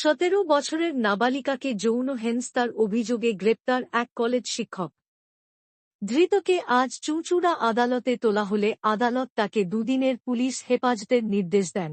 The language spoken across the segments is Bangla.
সতেরো বছরের নাবালিকাকে যৌন হেনস্তার অভিযোগে গ্রেপ্তার এক কলেজ শিক্ষক। ধৃতকে আজ চুঁচুড়া আদালতে তোলা হলে আদালত তাকে দুদিনের পুলিশ হেফাজতের নির্দেশ দেন।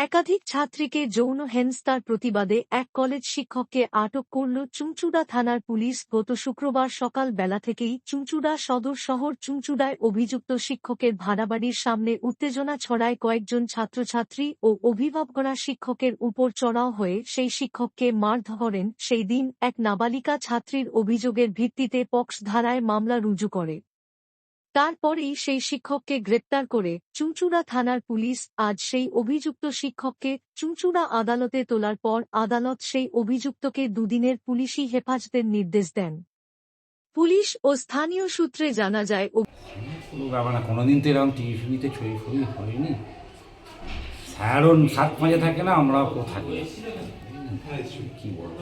একাধিক ছাত্রীকে যৌন হেনস্তার প্রতিবাদে এক কলেজ শিক্ষককে আটক করল চুঁচুড়া থানার পুলিশ। গত শুক্রবার সকাল বেলা থেকেই চুঁচুড়া সদর শহর চুঁচুড়ায় অভিযুক্ত শিক্ষকের ভাড়াবাড়ির সামনে উত্তেজনা ছড়ায় কয়েকজন ছাত্রছাত্রী ও অভিভাবকরা শিক্ষকের উপর চড়াও হয়ে সেই শিক্ষককে মার ধরেন সেই দিন এক নাবালিকা ছাত্রীর অভিযোগের ভিত্তিতে পক্স ধারায় মামলা রুজু করে। তারপরেই সেই শিক্ষককে গ্রেপ্তার করে চুঁচুড়া থানার পুলিশ আজ সেই অভিযুক্ত শিক্ষককে চুঁচুড়া আদালতে তোলার পর আদালত সেই অভিযুক্তকে দুদিনের পুলিশি হেফাজতের নির্দেশ দেন। পুলিশ ও স্থানীয় সূত্রে জানা যায় কোনোদিন তো এরকম ছড়ি ফুড়ি হয়নি। সাত পাঁচে থাকে না, আমরাও কি বলব?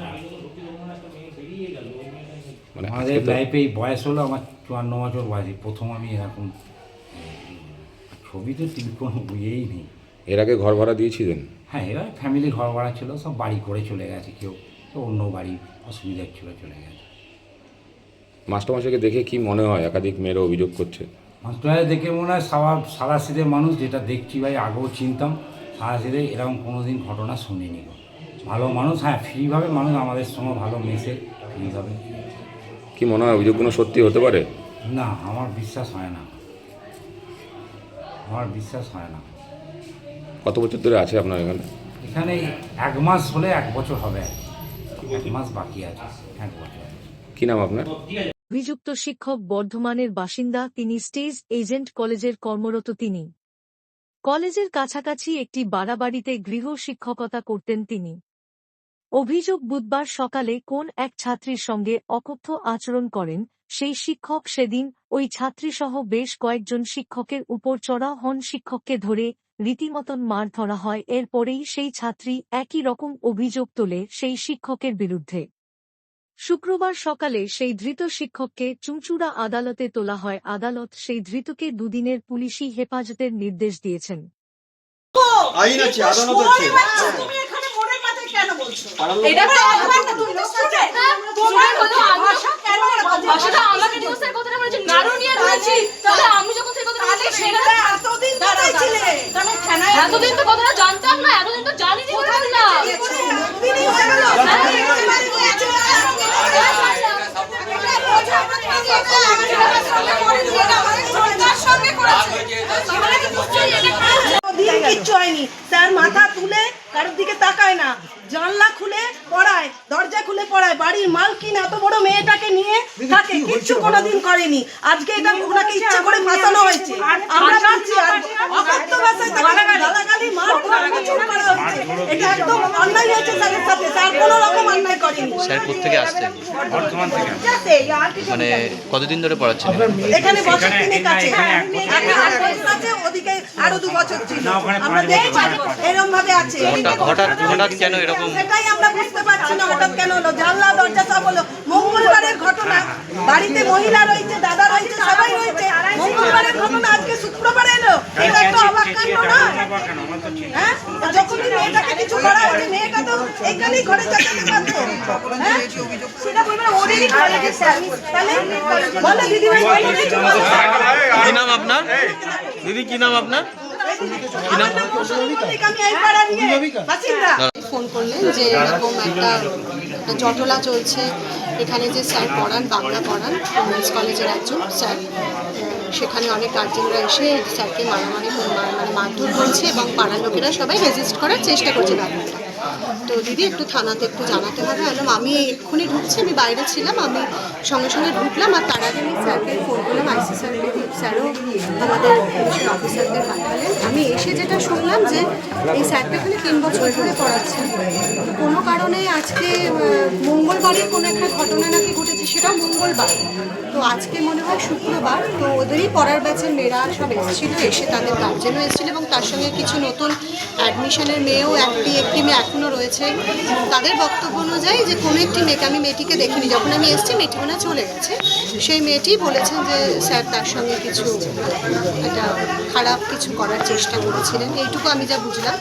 মানে আমাদের লাইফে এই বয়স হলো আমার চুয়ান্ন বছর বয়সে। প্রথম আমি এরকম ছবি তো টিভি কোনো ইয়েই নেই। এর আগে ঘর ভাড়া দিয়েছিলেন? হ্যাঁ এবার ফ্যামিলি ঘর ভাড়া ছিল সব বাড়ি করে চলে গেছে কেউ। কেউ অন্য বাড়ি অসুবিধা ছিল চলে গেছে। মাস্টারমশাইকে দেখে কি মনে হয়? একাধিক মেয়েরা অভিযোগ করছে। মাস্টার দেখে মনে হয় সারা সারা সিদের মানুষ যেটা দেখছি ভাই আগেও চিনতাম সারা সিদে এরকম কোনো দিন ঘটনা শুনিনি ভালো মানুষ হ্যাঁ ফ্রিভাবে মানুষ আমাদের সঙ্গে ভালো মেশে ফ্রিভাবে। কি মনে হয় অভিযোগগুলো সত্যি হতে পারে? না আমার বিশ্বাস হয় না। আমার বিশ্বাস হয় না। কত বছর ধরে আছে আপনার এখানে? এখানে এক মাস হলে এক বছর হবে। কি। এক মাস বাকি আছে এক বছর। কি নাম আপনার? অভিযুক্ত শিক্ষক বর্ধমানের বাসিন্দা তিনি স্টেজ এজেন্ট কলেজের কর্মরত তিনি। কলেজের কাছাকাছি একটি বাড়াবাড়িতে গৃহ শিক্ষকতা করতেন তিনি। অভিযোগ বুধবার সকালে কোন এক ছাত্রীর সঙ্গে অকথ্য আচরণ করেন সেই শিক্ষক সেদিন ওই ছাত্রীসহ বেশ কয়েকজন শিক্ষকের উপর চড়া হন। শিক্ষককে ধরে রীতিমতন মার ধরা হয়। এরপরেই সেই ছাত্রী একই রকম অভিযোগ তোলে সেই শিক্ষকের বিরুদ্ধে। শুক্রবার সকালে সেই ধৃত শিক্ষককে চুঁচুড়া আদালতে তোলা হয়। আদালত সেই ধৃতকে দুদিনের পুলিশি হেফাজতের নির্দেশ দিয়েছেন। আইন আছে আদালত আছে তুমি এখানে মনের মাথায় কেন বলছো এটা তো তোমার তুমি তো student, তোমার কথা আমি- ভাষা কেন ভাষাটা আমাকে নিউজের কথাটা বলেছে নাড়ু নিয়ে রয়েছি তাহলে আমি যখন সেই কথাটা বলছি সেটা এতদিন কোথায় ছিলে? থানায় এতদিন তো কথাটা জানতাম না এতদিন তো জানি বললাম না দিনই হয়ে গেল দিন হয়নি স্যার মাথা তুলে কারোর দিকে তাকায় না। জানলা খুলে পড়ায় দরজা খুলে পড়ায় বাড়ির মালকিন এত বড় মেয়েটাকে নিয়ে থাকে কিচ্ছু কোনোদিন করেনি। আজকে এটা ওনাকে ইচ্ছা করে ফাঁসানো হয়েছে। আমরা বলছি আর অকথ্য ভাষায় তাকে গালাগালি মার প্রচুর করা হচ্ছে এটা একদম অন্যায় হয়েছে স্যারের সাথে স্যার কোনো রকম অন্যায় করেনি স্যার কোথেকে আসছেন বর্তমান থেকে মানে কতদিন ধরে পড়াচ্ছেন? এখানে বছর তিনেক আছে। আছে ওদিকে আরও দু বছর ছিল। আমরা দেখছি এরকম ভাবে আছে। হঠাৎ হঠাৎ হঠাৎ কেন এরকম? সেটাই আমরা বুঝতে পারছি না। হঠাৎ কেন হলো? জানলা দরজা সব হলো। মঙ্গলবারের ঘটনা। বাড়িতে মহিলা রয়েছে দাদা রয়েছে সবাই রয়েছে। মঙ্গলবারের ঘটনা আজকে শুক্রবার এলো। এটা একটা হ্যাঁ? যখনই মেয়েটাকে কিছু করা হচ্ছে মেয়েটা তো এখানেই ঘরে চাকাতে পারতো হ্যাঁ? সেটা বলবে ওদেরই কলেজের স্যার তাহলে বলো দিদি বলো কি নাম আপনার? দিদি কি নাম আপনার? ফোন করলেন যে এরকম একটা একটা জটলা চলছে। এখানে যে স্যার পড়ান বাংলা পড়ান উমেন্স কলেজের একজন স্যার। সেখানে অনেক গার্জেনরা এসে স্যারকে মারামারি মানে মারধর করছে এবং পাড়ার লোকেরা সবাই রেজিস্ট করার চেষ্টা করছে ব্যাপারটা তো দিদি, একটু থানাতে একটু জানাতে হবে। বললাম আমি এক্ষুনি ঢুকছি, আমি বাইরে ছিলাম, আমি সঙ্গে সঙ্গে ঢুকলাম, আর তার আগে আমি স্যারকে ফোন করলাম, আইসি স্যারকে স্যারও আমাদের পুলিশের অফিসারদের পাঠালেন। আমি এসে যেটা শুনলাম যে এই স্যারটা এখানে তিন বছর ধরে পড়াচ্ছেন। কোনো কারণে আজকে মঙ্গলবারের কোনো একটা ঘটনা নাকি ঘটেছে, সেটাও মঙ্গলবার। তো আজকে মনে হয় শুক্রবার, তো ওদেরই পড়ার ব্যাচের মেয়েরা সব এসেছিল, এসে তাদের গার্জেনও এসেছিল, এবং তার সঙ্গে কিছু নতুন অ্যাডমিশনের মেয়েও, একটি একটি মেয়ে এখনও রয়েছে। তাদের বক্তব্য অনুযায়ী যে কোনো একটি মেয়েকে, আমি মেয়েটিকে দেখিনি, যখন আমি এসেছি, মেয়েটি মনে চলে গেছে। সেই মেয়েটি বলেছেন যে স্যার তার সঙ্গে কিছু একটা খারাপ কিছু করার চেষ্টা করেছিলেন। এইটুকু আমি যা বুঝলাম।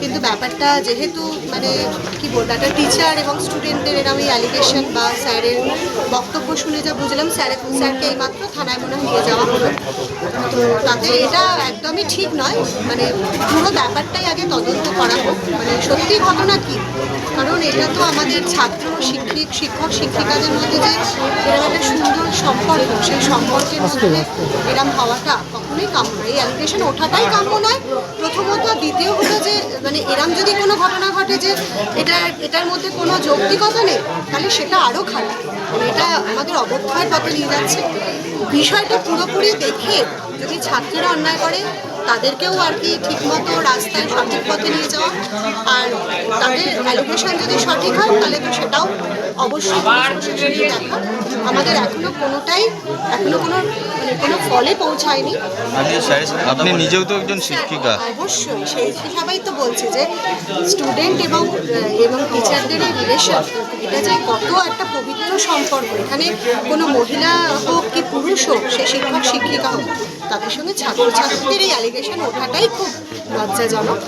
কিন্তু ব্যাপারটা যেহেতু মানে কি বলব, একটা টিচার এবং স্টুডেন্টদের এরকম এই অ্যালিগেশন বা স্যারের বক্তব্য শুনে যা বুঝলাম, স্যার স্যারকে এইমাত্র থানায় মনে হয় নিয়ে যাওয়া হলো। তো তাতে এটা একদমই ঠিক নয়। মানে পুরো ব্যাপারটাই আগে তদন্ত করা হোক। মানে সত্যি ঘটনা কি? কারণ এটা তো আমাদের ছাত্র শিক্ষিক শিক্ষক শিক্ষিকাদের মধ্যে যে এরকম একটা সুন্দর সম্পর্ক সেই সম্পর্কের মধ্যে এরম হওয়াটা কখনোই কাম্য নয় এই অ্যালিগেশন ওঠাটাই কাম্য নয় প্রথমত দ্বিতীয় হলো যে মানে এরম যদি কোনো ঘটনা ঘটে যে এটা এটার মধ্যে কোনো যৌক্তিকতা নেই তাহলে সেটা আরও খারাপ। মানে এটা আমাদের অবক্ষয়ের পথে নিয়ে যাচ্ছে। বিষয়টা পুরোপুরি দেখে যদি ছাত্ররা অন্যায় করে তাদেরকেও আর কি ঠিকমতো রাস্তায় সঠিক পথে নিয়ে যাওয়া। আর তাদের অ্যালোকেশন যদি সঠিক হয় তাহলে তো সেটাও অবশ্যই দেখা আমাদের এখনও কোনোটাই এখনও কোনো মানে কোনো ফলে পৌঁছায়নি। আপনি নিজেও তো একজন শিক্ষিকা। অবশ্যই সেই হিসাবেই তো বলছি যে স্টুডেন্ট এবং এবং টিচারদের এই রিলেশন এটা যে কত একটা পবিত্র সম্পর্ক। এখানে কোনো মহিলা হোক কি পুরুষ হোক সে শিক্ষক শিক্ষিকা হোক তাদের সঙ্গে ছাত্রছাত্রীদের এই অ্যালিগেশন ওঠাটাই খুব লজ্জাজনক।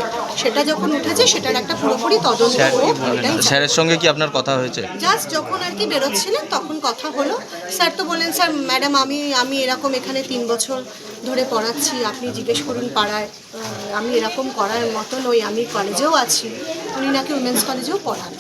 সেটা যখন উঠেছে সেটার একটা পুরোপুরি তদন্ত স্যার হোক এটাই স্যারের সঙ্গে কি আপনার কথা হয়েছে? জাস্ট যখন আর কি বেরোচ্ছিলেন তখন কথা হলো। স্যার তো বললেন স্যার ম্যাডাম আমি আমি এরকম এখানে তিন বছর ধরে পড়াচ্ছি। আপনি জিজ্ঞেস করুন পাড়ায় আমি এরকম করার মতো নই আমি কলেজেও আছি। উনি নাকি উমেন্স কলেজেও পড়ান।